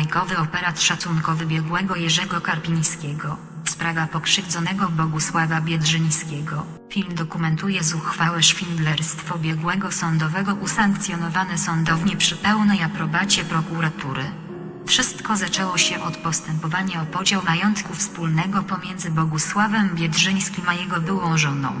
bajkowy operat szacunkowy biegłego Jerzego Karpińskiego. Sprawa pokrzywdzonego Bogusława Biedrzyńskiego. Film dokumentuje zuchwałe szwindlerstwo biegłego sądowego usankcjonowane sądownie przy pełnej aprobacie prokuratury. Wszystko zaczęło się od postępowania o podział majątku wspólnego pomiędzy Bogusławem Biedrzyńskim a jego byłą żoną.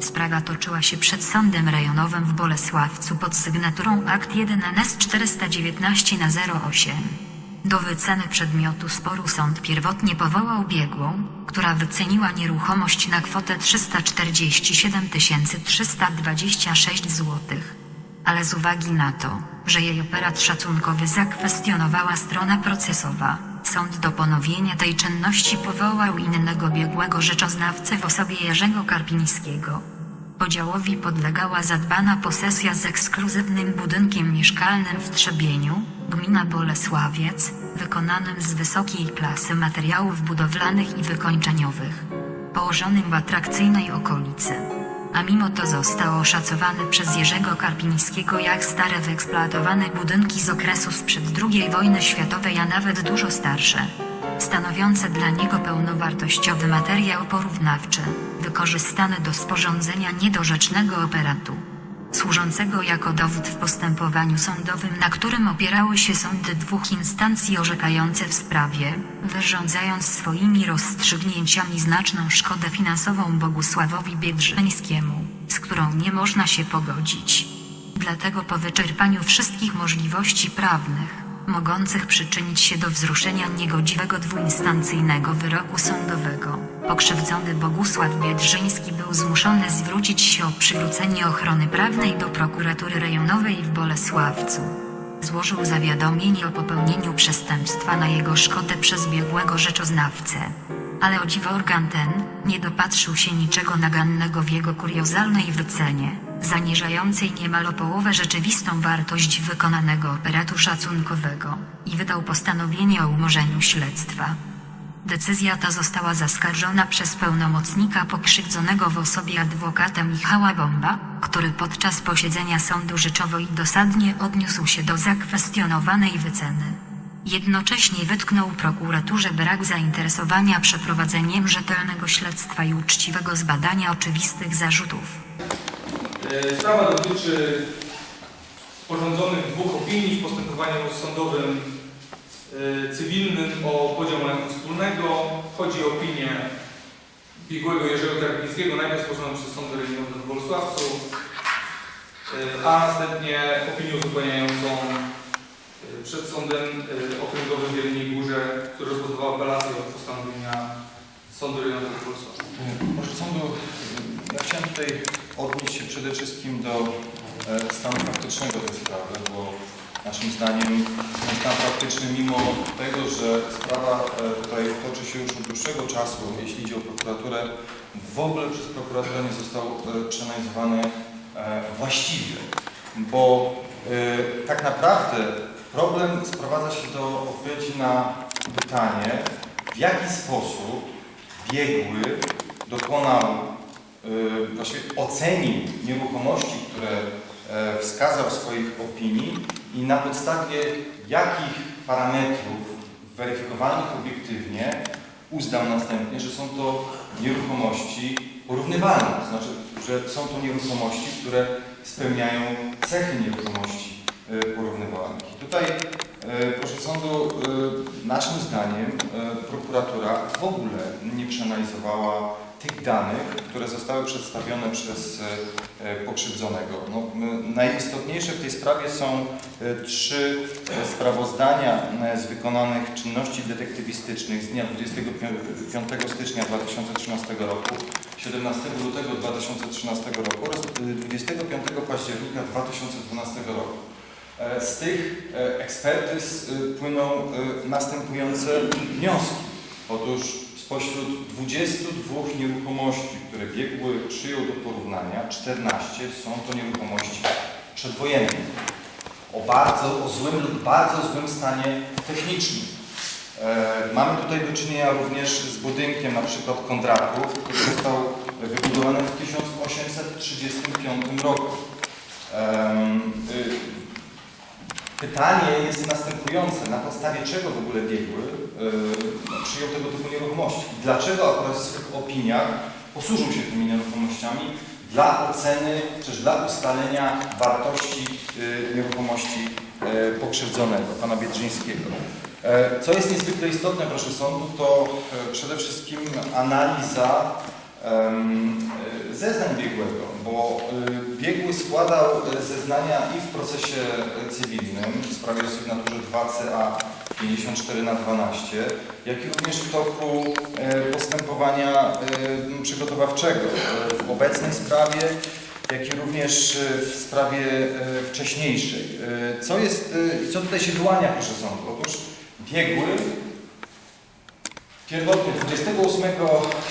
Sprawa toczyła się przed Sądem Rejonowym w Bolesławcu pod sygnaturą akt 1 NS 419 na 08. Do wyceny przedmiotu sporu sąd pierwotnie powołał biegłą, która wyceniła nieruchomość na kwotę 347 326 zł. Ale z uwagi na to, że jej operat szacunkowy zakwestionowała strona procesowa, sąd do ponowienia tej czynności powołał innego biegłego rzeczoznawcę w osobie Jerzego Karpińskiego. Podziałowi podlegała zadbana posesja z ekskluzywnym budynkiem mieszkalnym w Trzebieniu, gmina Bolesławiec, wykonanym z wysokiej klasy materiałów budowlanych i wykończeniowych, położonym w atrakcyjnej okolicy. A mimo to został oszacowany przez Jerzego Karpińskiego jak stare wyeksploatowane budynki z okresu sprzed II wojny światowej, a nawet dużo starsze stanowiące dla niego pełnowartościowy materiał porównawczy, wykorzystany do sporządzenia niedorzecznego operatu, służącego jako dowód w postępowaniu sądowym, na którym opierały się sądy dwóch instancji orzekające w sprawie, wyrządzając swoimi rozstrzygnięciami znaczną szkodę finansową Bogusławowi Biedrzyńskiemu, z którą nie można się pogodzić. Dlatego po wyczerpaniu wszystkich możliwości prawnych, mogących przyczynić się do wzruszenia niegodziwego dwuinstancyjnego wyroku sądowego. Pokrzywdzony Bogusław Biedrzyński był zmuszony zwrócić się o przywrócenie ochrony prawnej do prokuratury rejonowej w Bolesławcu. Złożył zawiadomienie o popełnieniu przestępstwa na jego szkodę przez biegłego rzeczoznawcę. Ale o dziwo organ ten nie dopatrzył się niczego nagannego w jego kuriozalnej wycenie, zaniżającej niemal o połowę rzeczywistą wartość wykonanego operatu szacunkowego, i wydał postanowienie o umorzeniu śledztwa. Decyzja ta została zaskarżona przez pełnomocnika pokrzywdzonego w osobie adwokata Michała Bomba, który podczas posiedzenia sądu rzeczowo i dosadnie odniósł się do zakwestionowanej wyceny. Jednocześnie wytknął prokuraturze brak zainteresowania przeprowadzeniem rzetelnego śledztwa i uczciwego zbadania oczywistych zarzutów. E, Sprawa dotyczy sporządzonych dwóch opinii w postępowaniu sądowym e, cywilnym o podział majątku wspólnego. Chodzi o opinię biegłego Jerzego Karpińskiego, najpierw sporządzoną przez Sąd Rejonowy w Bolesławcu, e, a następnie opinię uzupełniającą przed Sądem Okręgowym w Jeleniej Górze, który rozpoznawał apelację od postanowienia Sądu Rejonowego w Bolesławcu. Proszę sądu, ja chciałem tutaj odnieść się przede wszystkim do e, stanu faktycznego tej sprawy, bo naszym zdaniem stan faktyczny, mimo tego, że sprawa e, tutaj toczy się już od dłuższego czasu, jeśli idzie o prokuraturę, w ogóle przez prokuraturę nie został e, przeanalizowany właściwie, bo tak naprawdę problem sprowadza się do odpowiedzi na pytanie, w jaki sposób biegły dokonał, właściwie ocenił nieruchomości, które e, wskazał w swoich opinii i na podstawie jakich parametrów weryfikowalnych obiektywnie uznał następnie, że są to nieruchomości porównywalne, to znaczy, że są to nieruchomości, które spełniają cechy nieruchomości y, porównywalnych. I tutaj E, Proszę sądu, e, naszym zdaniem e, prokuratura w ogóle nie przeanalizowała tych danych, które zostały przedstawione przez e, pokrzywdzonego. No, najistotniejsze w tej sprawie są e, trzy e, sprawozdania e, z wykonanych czynności detektywistycznych z dnia 25 stycznia 2013 roku, 17 lutego 2013 roku oraz e, 25 października 2012 roku. E, Z tych e, ekspertyz e, płyną e, następujące wnioski. Otóż spośród 22 nieruchomości, które biegły przyjął do porównania, 14 są to nieruchomości przedwojenne. O bardzo o złym lub bardzo złym stanie technicznym. E, Mamy tutaj do czynienia również z budynkiem na przykład Kondraków, który został wybudowany w 1835 roku. Y, Pytanie jest następujące, na podstawie czego w ogóle biegły przyjął tego typu nieruchomości? Dlaczego akurat w swych opiniach posłużył się tymi nieruchomościami dla oceny, czy dla ustalenia wartości yy, nieruchomości yy, pokrzywdzonego, pana Biedrzyńskiego? E, Co jest niezwykle istotne, proszę sądu, to e, przede wszystkim analiza e, zeznań biegłego, bo e, biegły składał e, zeznania i w procesie e, cywilnym w sprawie o sygnaturze 2CA 54 na 12, jak i również w toku e, postępowania e, przygotowawczego e, w obecnej sprawie, jak i również w sprawie wcześniejszej. Co jest co tutaj się wyłania, proszę sądu? Otóż biegły Pierwotnie 28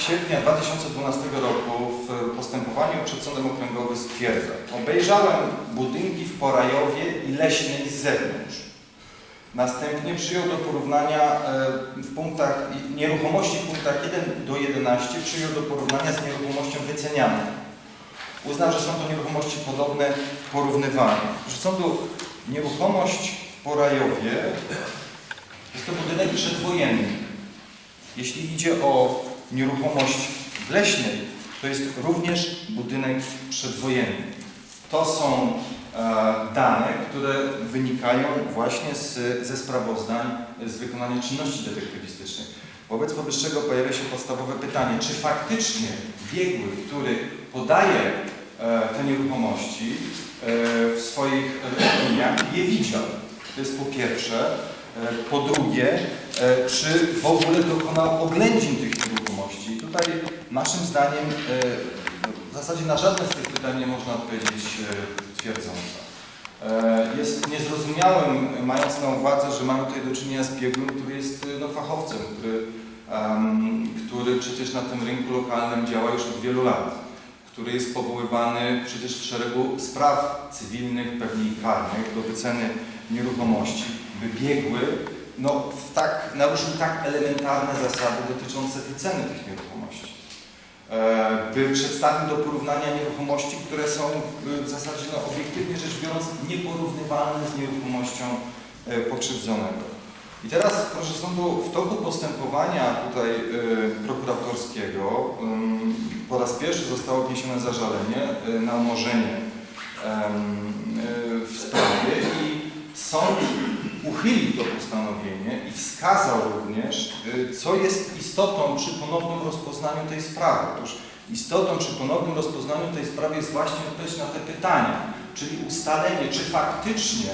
sierpnia 2012 roku w postępowaniu przed sądem okręgowym stwierdza Obejrzałem budynki w Porajowie i Leśnej z zewnątrz. Następnie przyjął do porównania e, w punktach nieruchomości w punktach 1 do 11 przyjął do porównania z nieruchomością wycenianą. Uznał, że są to nieruchomości podobne, porównywalne. Proszę sądu, nieruchomość w Porajowie jest to budynek przedwojenny. Jeśli idzie o nieruchomość w Leśnej, to jest również budynek przedwojenny. To są dane, które wynikają właśnie z, ze sprawozdań z wykonania czynności detektywistycznych. Wobec powyższego pojawia się podstawowe pytanie, czy faktycznie biegły, który podaje e, te nieruchomości e, w swoich opiniach, je widział. To jest po pierwsze. E, Po drugie, e, czy w ogóle dokonał oględzin tych nieruchomości? Tutaj naszym zdaniem e, w zasadzie na żadne z tych pytań nie można odpowiedzieć twierdząco. E, Jest niezrozumiałym, mając na uwadze, że mamy tutaj do czynienia z biegłym, który jest e, no, fachowcem, który, em, który przecież na tym rynku lokalnym działa już od wielu lat, który jest powoływany przecież w szeregu spraw cywilnych, pewnie i karnych do wyceny nieruchomości, by biegły no, tak, naruszył tak elementarne zasady dotyczące wyceny tych nieruchomości. E, By przedstawił do porównania nieruchomości, które są y, w zasadzie no, obiektywnie rzecz biorąc nieporównywalne z nieruchomością e, pokrzywdzonego. I teraz, proszę sądu, w toku postępowania tutaj prokuratorskiego po raz pierwszy zostało wniesione zażalenie na umorzenie w sprawie i sąd uchylił to postanowienie i wskazał również, y, co jest istotą przy ponownym rozpoznaniu tej sprawy. Otóż istotą przy ponownym rozpoznaniu tej sprawy jest właśnie odpowiedź na te pytania, czyli ustalenie, czy faktycznie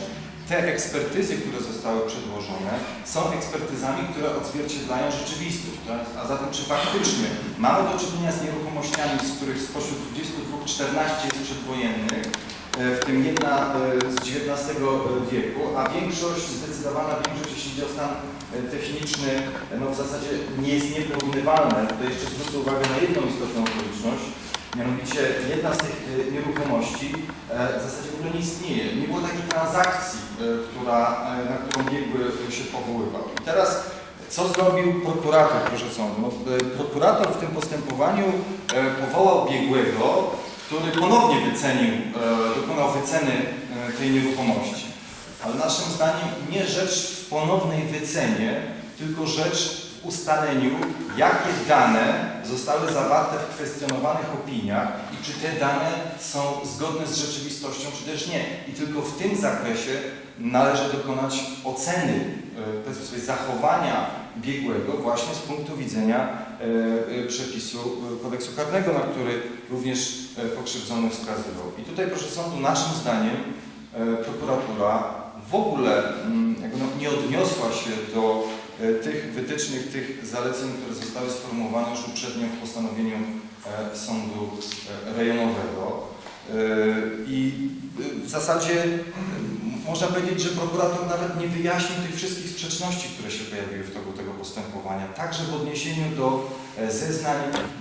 te ekspertyzy, które zostały przedłożone, są ekspertyzami, które odzwierciedlają rzeczywistość. Tak? A zatem, czy faktycznie mamy do czynienia z nieruchomościami, z których spośród 22 14 jest przedwojennych, w tym jedna e, z XIX wieku, a większość, zdecydowana większość, jeśli chodzi o stan e, techniczny, e, no w zasadzie nie jest nieporównywalne. Tutaj jeszcze zwrócę uwagę na jedną istotną okoliczność, mianowicie jedna z tych e, nieruchomości e, w zasadzie w ogóle nie istnieje. Nie było takiej transakcji, e, która, e, na którą biegły się powoływał. I teraz co zrobił prokurator, proszę sądu? No, e, prokurator w tym postępowaniu e, powołał biegłego, który ponownie wycenił, e, dokonał wyceny e, tej nieruchomości. Ale naszym zdaniem nie rzecz w ponownej wycenie, tylko rzecz w ustaleniu, jakie dane zostały zawarte w kwestionowanych opiniach i czy te dane są zgodne z rzeczywistością, czy też nie. I tylko w tym zakresie należy dokonać oceny, e, powiedzmy zachowania biegłego właśnie z punktu widzenia przepisu e, kodeksu karnego, na który również e, pokrzywdzony wskazywał. I tutaj, proszę sądu, naszym zdaniem e, prokuratura w ogóle mm, no, nie odniosła się do e, tych wytycznych, tych zaleceń, które zostały sformułowane już uprzednio w postanowieniu e, sądu e, rejonowego. E, I e, w zasadzie e, można powiedzieć, że prokurator nawet nie wyjaśnił tych wszystkich sprzeczności, które się pojawiły w toku tego postępowania, także w odniesieniu do e, zeznań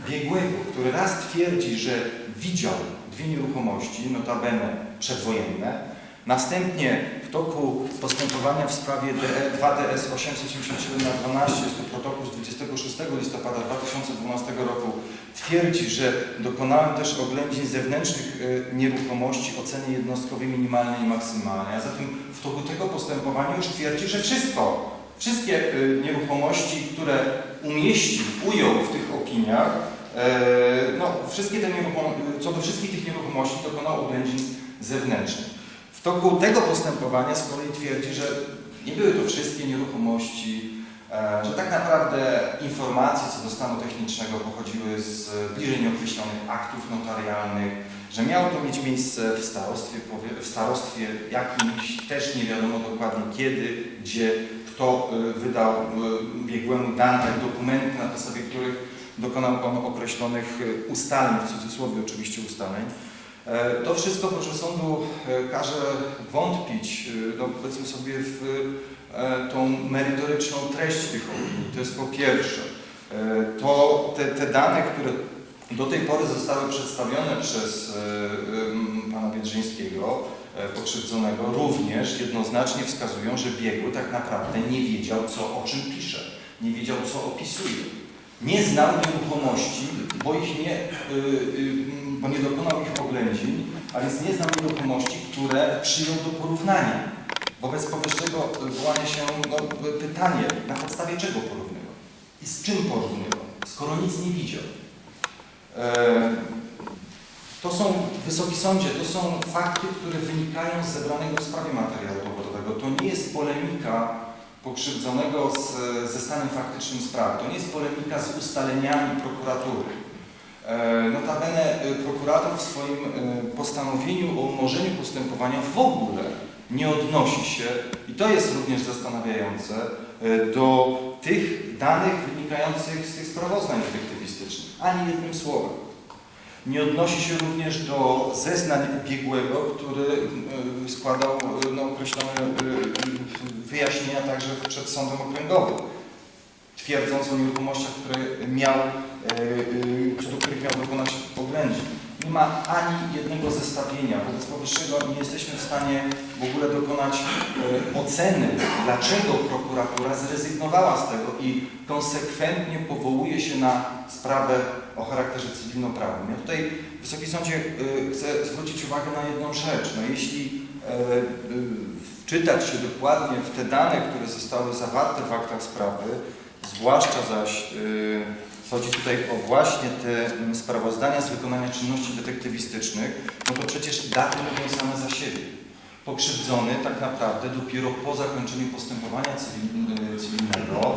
biegłego, który raz twierdzi, że widział dwie nieruchomości, notabene przedwojenne, Następnie w toku postępowania w sprawie DE, 2DS 877 na 12, jest to protokół z 26 listopada 2012 roku, Twierdzi, że dokonałem też oględzin zewnętrznych e, nieruchomości oceny jednostkowej minimalnej i maksymalnej, a zatem w toku tego postępowania już twierdzi, że wszystko, wszystkie e, nieruchomości, które umieścił, ujął w tych opiniach, e, no, wszystkie te co do wszystkich tych nieruchomości dokonał oględzin zewnętrznych. Toku tego postępowania z kolei twierdzi, że nie były to wszystkie nieruchomości, e, że tak naprawdę informacje co do stanu technicznego pochodziły z bliżej nieokreślonych aktów notarialnych, że miało to mieć miejsce w starostwie, w starostwie jakimś, też nie wiadomo dokładnie kiedy, gdzie, kto e, wydał e, biegłemu dane, dokumenty, na podstawie których dokonał on określonych ustaleń, w cudzysłowie oczywiście ustaleń. E, To wszystko, proszę sądu, e, każe wątpić, no, powiedzmy sobie, w tą merytoryczną treść tych opinii. To jest po pierwsze. To te, te dane, które do tej pory zostały przedstawione przez pana Biedrzyńskiego, pokrzywdzonego, również jednoznacznie wskazują, że biegły tak naprawdę nie wiedział, co o czym pisze, nie wiedział, co opisuje. Nie znał nieruchomości, bo ich nie, y, y, bo nie dokonał ich oględzin, a więc nie znał nieruchomości, które przyjął do porównania. Wobec powyższego wyłania się no, pytanie, na podstawie czego porównywał i z czym porównywał, skoro nic nie widział. E, To są, Wysoki Sądzie, to są fakty, które wynikają z zebranego w sprawie materiału dowodowego. To nie jest polemika pokrzywdzonego z, ze stanem faktycznym sprawy. To nie jest polemika z ustaleniami prokuratury. E, Notabene e, prokurator w swoim e, postanowieniu o umorzeniu postępowania w ogóle nie odnosi się, i to jest również zastanawiające, do tych danych wynikających z tych sprawozdań detektywistycznych. Ani jednym słowem. Nie odnosi się również do zeznań biegłego, który e, składał e, no, określone e, wyjaśnienia także przed sądem okręgowym, twierdząc o nieruchomościach, które miał, do których miał dokonać oględzin. Nie ma ani jednego zestawienia. Wobec powyższego nie jesteśmy w stanie w ogóle dokonać e, oceny, dlaczego prokuratura zrezygnowała z tego i konsekwentnie powołuje się na sprawę o charakterze cywilnoprawnym. Ja tutaj, Wysoki Sądzie, e, chcę zwrócić uwagę na jedną rzecz. No, jeśli e, wczytać się dokładnie w te dane, które zostały zawarte w aktach sprawy, zwłaszcza zaś chodzi tutaj o właśnie te mm, sprawozdania z wykonania czynności detektywistycznych, no to przecież daty mówią same za siebie. Pokrzywdzony tak naprawdę dopiero po zakończeniu postępowania y, cywilnego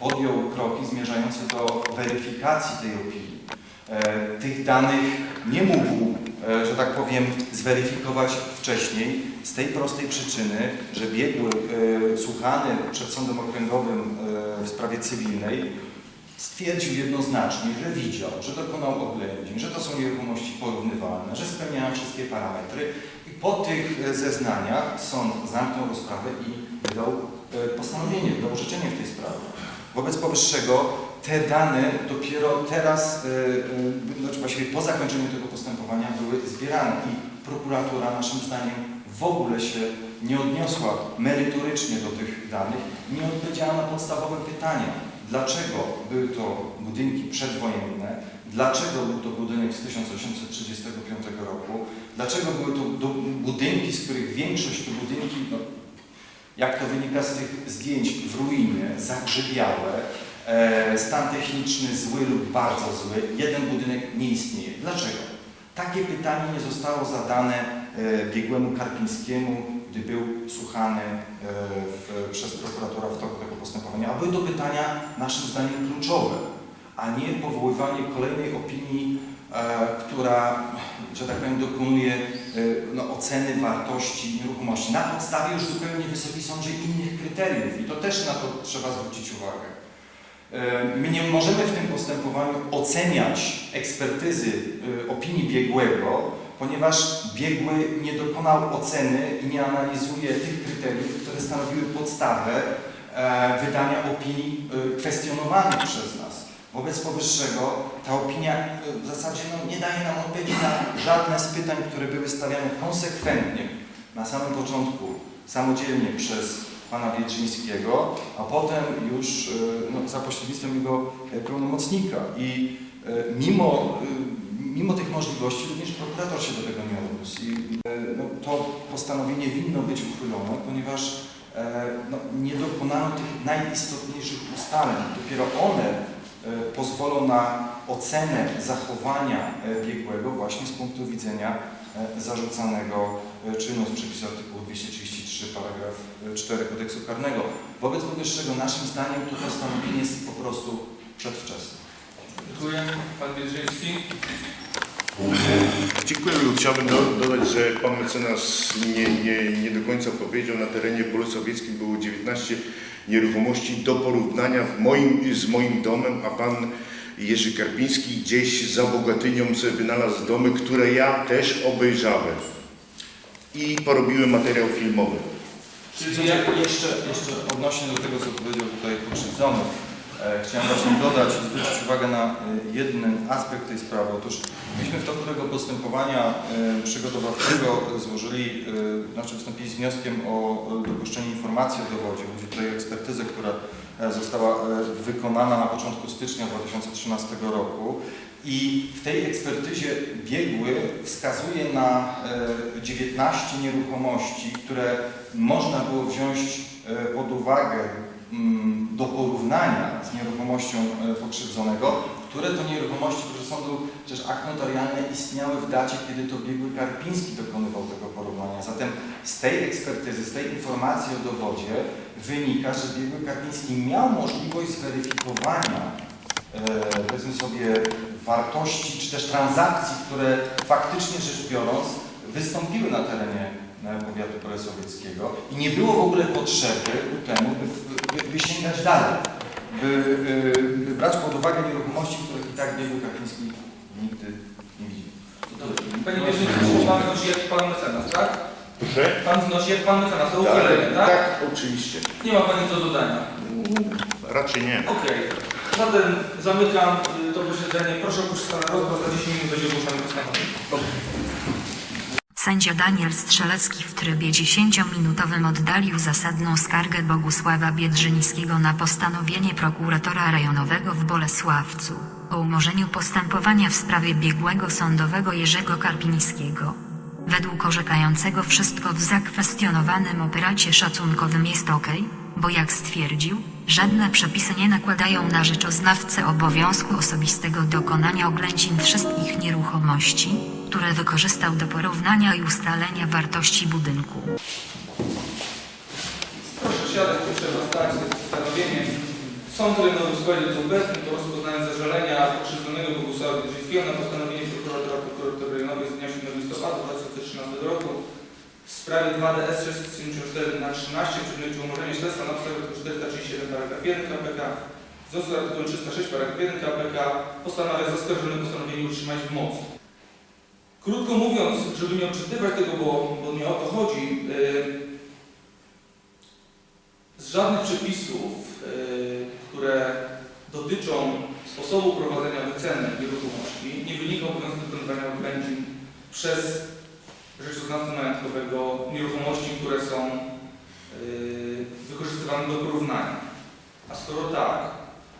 podjął kroki zmierzające do weryfikacji tej opinii. E, tych danych nie mógł, e, że tak powiem, zweryfikować wcześniej z tej prostej przyczyny, że biegły e, słuchany przed sądem okręgowym w sprawie cywilnej stwierdził jednoznacznie, że widział, że dokonał oględzin, że to są nieruchomości porównywalne, że spełniają wszystkie parametry i po tych e, zeznaniach sąd zamknął rozprawę i wydał e, postanowienie, wydał orzeczenie w tej sprawie. Wobec powyższego te dane dopiero teraz, e, znaczy właściwie po zakończeniu tego postępowania były zbierane i prokuratura naszym zdaniem w ogóle się nie odniosła merytorycznie do tych danych, nie odpowiedziała na podstawowe pytania. Dlaczego były to budynki przedwojenne? Dlaczego był to budynek z 1835 roku? Dlaczego były to budynki, z których większość to budynki, no, jak to wynika z tych zdjęć, w ruinie, zagrzebiałe, e, stan techniczny zły lub bardzo zły, jeden budynek nie istnieje. Dlaczego? Takie pytanie nie zostało zadane e, biegłemu Karpińskiemu, gdy był słuchany e, w, przez prokuratora w toku tego postępowania. A były to pytania naszym zdaniem kluczowe, a nie powoływanie kolejnej opinii, e, która, że tak powiem, dokonuje no, oceny wartości nieruchomości na podstawie już zupełnie Wysoki Sądzie innych kryteriów. I to też na to trzeba zwrócić uwagę. E, My nie możemy w tym postępowaniu oceniać ekspertyzy e, opinii biegłego, ponieważ biegły nie dokonał oceny i nie analizuje tych kryteriów, które stanowiły podstawę e, wydania opinii kwestionowanych przez nas. Wobec powyższego ta opinia w zasadzie no, nie daje nam odpowiedzi na żadne z pytań, które były stawiane konsekwentnie na samym początku, samodzielnie przez pana Wiedrzyńskiego, a potem już e, no, za pośrednictwem jego e, pełnomocnika. I mimo, y, mimo tych możliwości również prokurator się do tego nie odniósł. I no, to postanowienie winno być uchylone, ponieważ e, no, nie dokonano tych najistotniejszych ustaleń. Dopiero one e, pozwolą na ocenę zachowania e, biegłego właśnie z punktu widzenia e, zarzucanego e, czynu z przepisu artykułu 233 paragraf e, 4 kodeksu karnego. Wobec powyższego naszym zdaniem to postanowienie jest po prostu przedwczesne. Dziękuję. Pan Biedrzyński. Dziękuję. Chciałbym do, dodać, że pan mecenas nie, nie, nie do końca powiedział. Na terenie Polu Sowieckim było 19 nieruchomości do porównania w moim, z moim domem, a pan Jerzy Karpiński gdzieś za Bogatynią sobie wynalazł domy, które ja też obejrzałem. I porobiłem materiał filmowy. Czyli jak, Jeszcze, jeszcze odnośnie do tego, co powiedział tutaj e, chciałem właśnie dodać zwrócić uwagę na e, jeden aspekt tej sprawy. Otóż myśmy w toku tego postępowania e, przygotowawczego złożyli, e, znaczy wystąpili z wnioskiem o e, dopuszczenie informacji o dowodzie. Chodzi tutaj o ekspertyzę, która e, została e, wykonana na początku stycznia 2013 roku. I w tej ekspertyzie biegły wskazuje na e, 19 nieruchomości, które można było wziąć e, pod uwagę do porównania z nieruchomością e, pokrzywdzonego, które to nieruchomości, proszę sądu, przecież akt notarialny istniały w dacie, kiedy to biegły Karpiński dokonywał tego porównania. Zatem z tej ekspertyzy, z tej informacji o dowodzie wynika, że biegły Karpiński miał możliwość zweryfikowania e, powiedzmy sobie wartości czy też transakcji, które faktycznie rzecz biorąc wystąpiły na terenie powiatu polesowieckiego i nie było w ogóle potrzeby ku temu, by, by, by sięgać dalej, by, y, by brać pod uwagę nieruchomości, których i tak biegły Kaczyński nigdy nie widział. Panie Biedrzyński, pan wnosi jak pan mecenas, tak? Proszę? Pan wnosi jak pan mecenas o uchylenie, tak? tak, oczywiście. Nie ma pan nic do dodania. Raczej nie. Okej. Zatem zamykam y, to posiedzenie. Proszę opuścić salę rozpraw. Za 10 minut będzie ogłoszony postanowienie. Sędzia Daniel Strzelecki w trybie 10-minutowym oddalił zasadną skargę Bogusława Biedrzyńskiego na postanowienie prokuratora rejonowego w Bolesławcu o umorzeniu postępowania w sprawie biegłego sądowego Jerzego Karpińskiego. Według orzekającego wszystko w zakwestionowanym operacie szacunkowym jest ok, bo jak stwierdził, żadne przepisy nie nakładają na rzeczoznawcę obowiązku osobistego dokonania oględzin wszystkich nieruchomości, które wykorzystał do porównania i ustalenia wartości budynku. Proszę siadać, proszę zostać z postanowieniem. Sąd rejonowy w składzie jest obecny po rozpoznaniu zażalenia pokrzywdzonego Bogusława Biedrzyńskiego na postanowienie prokuratora prokuratora rejonowej z dnia 7 listopada 2013 roku w sprawie 2DS 674 na 13 w przedmiocie umorzenia śledztwa na podstawie artykułu 437 paragraf 1 KPK w związku z artykułem 306 paragraf 1 KPK postanawia zaskarżone postanowienie utrzymać w mocy. Krótko mówiąc, żeby nie odczytywać tego, bo, bo nie o to chodzi, yy, z żadnych przepisów, yy, które dotyczą sposobu prowadzenia wyceny nieruchomości, nie wynika obowiązek dokonywania oględzin przez rzeczoznawcę majątkowego nieruchomości, które są yy, wykorzystywane do porównania. A skoro tak,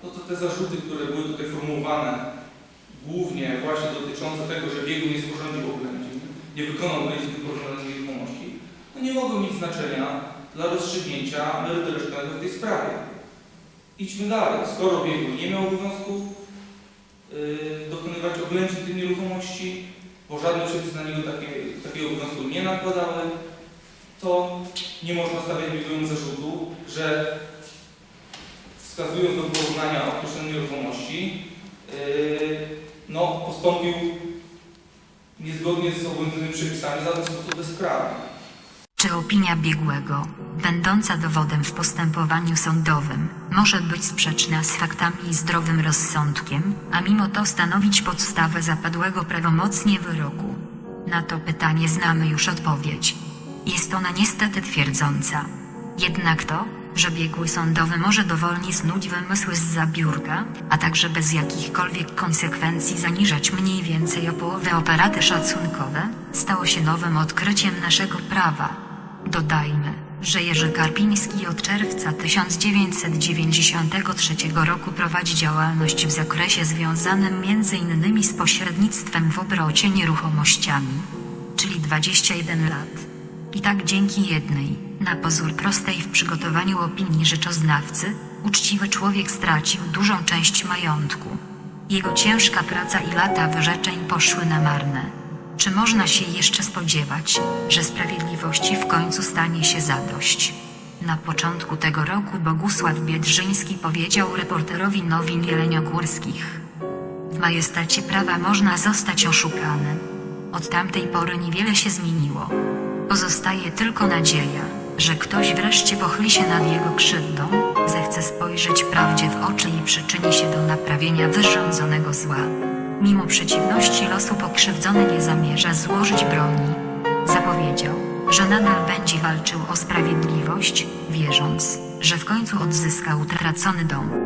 no to te zarzuty, które były tutaj formułowane, głównie właśnie dotyczące tego, że biegły nie sporządził oględzin, nie wykonał oględzin porównania nieruchomości, no nie mogą mieć znaczenia dla rozstrzygnięcia merytorycznego w tej sprawie. Idźmy dalej. Skoro biegły nie miał obowiązku yy, dokonywać oględzin tych nieruchomości, bo żadne przepisy na niego takie, takiego obowiązku nie nakładały, to nie można stawiać biegłym zarzutu, że wskazując do porównania określonej nieruchomości, yy, no, postąpił niezgodnie z obowiązującymi przepisami, zatem sposób bezprawny. Czy opinia biegłego, będąca dowodem w postępowaniu sądowym, może być sprzeczna z faktami i zdrowym rozsądkiem, a mimo to stanowić podstawę zapadłego prawomocnie wyroku? Na to pytanie znamy już odpowiedź. Jest ona niestety twierdząca. Jednak to, że biegły sądowy może dowolnie snuć wymysły z zabiórka, a także bez jakichkolwiek konsekwencji zaniżać mniej więcej o połowę operaty szacunkowe, stało się nowym odkryciem naszego prawa. Dodajmy, że Jerzy Karpiński od czerwca 1993 roku prowadzi działalność w zakresie związanym m.in. z pośrednictwem w obrocie nieruchomościami, czyli 21 lat. I tak dzięki jednej, na pozór prostej w przygotowaniu opinii rzeczoznawcy, uczciwy człowiek stracił dużą część majątku. Jego ciężka praca i lata wyrzeczeń poszły na marne. Czy można się jeszcze spodziewać, że sprawiedliwości w końcu stanie się zadość? Na początku tego roku Bogusław Biedrzyński powiedział reporterowi nowin jeleniogórskich. W majestacie prawa można zostać oszukanym. Od tamtej pory niewiele się zmieniło. Pozostaje tylko nadzieja, że ktoś wreszcie pochyli się nad jego krzywdą, zechce spojrzeć prawdzie w oczy i przyczyni się do naprawienia wyrządzonego zła. Mimo przeciwności losu pokrzywdzony nie zamierza złożyć broni. Zapowiedział, że nadal będzie walczył o sprawiedliwość, wierząc, że w końcu odzyska utracony dom.